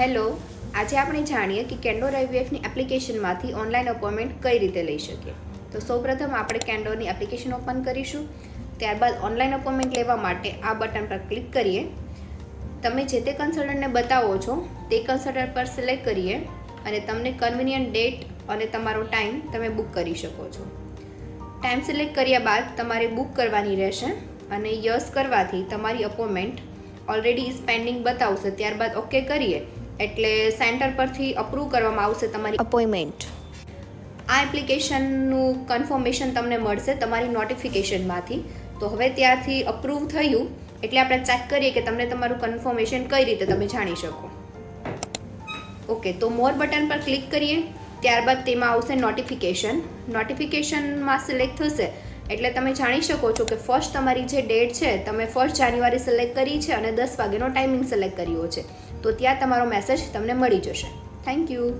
Hello, આજે આપણે જાણીએ કે કેન્ડોર આઈવીએફની એપ્લિકેશનમાંથી ઓનલાઈન અપોઇન્ટમેન્ટ કઈ રીતે લઈ શકીએ. તો સૌપ્રથમ આપણે કેન્ડોરની એપ્લિકેશન ઓપન કરીશું. ત્યારબાદ ઓનલાઈન અપોઇન્ટમેન્ટ લેવા માટે આ બટન પર ક્લિક કરીએ. તમે જે તે કન્સલ્ટન્ટને બતાવો છો, તે કન્સલ્ટન્ટ પર સિલેક્ટ કરીએ અને તમને કન્વિનિયન્ટ ડેટ અને તમારો ટાઈમ તમે બુક કરી શકો છો. ટાઈમ સિલેક્ટ કર્યા બાદ તમારે બુક કરવાની રહેશે અને યસ કરવાથી તમારી અપોઇન્ટમેન્ટ ઓલરેડી પેન્ડિંગ બતાવશે. ત્યારબાદ ઓકે કરીએ. એટલે સેન્ટર પરથી અપ્રૂવ કરવામાં આવશે તમારી અપોઇન્ટમેન્ટ આ એપ્લિકેશનનું કન્ફર્મેશન તમને મળશે તમારી નોટિફિકેશનમાંથી તો હવે ત્યારથી અપ્રૂવ થયું એટલે આપણે ચેક કરીએ કે તમને તમારું કન્ફર્મેશન કઈ રીતે તમે જાણી શકો. ઓકે તો મોર બટન પર ક્લિક કરીએ ત્યારબાદ તેમાં આવશે નોટિફિકેશન નોટિફિકેશનમાં સિલેક્ટ થશે એટલે તમે જાણી શકો છો કે ફર્સ્ટ તમારી જે ડેટ છે, તમે ફર્સ્ટ જાન્યુઆરી સિલેક્ટ કરી છે અને દસ વાગ્યાનો ટાઈમિંગ સિલેક્ટ કર્યો છે. તો ત્યાં તમારો મેસેજ તમને મળી જશે. Thank you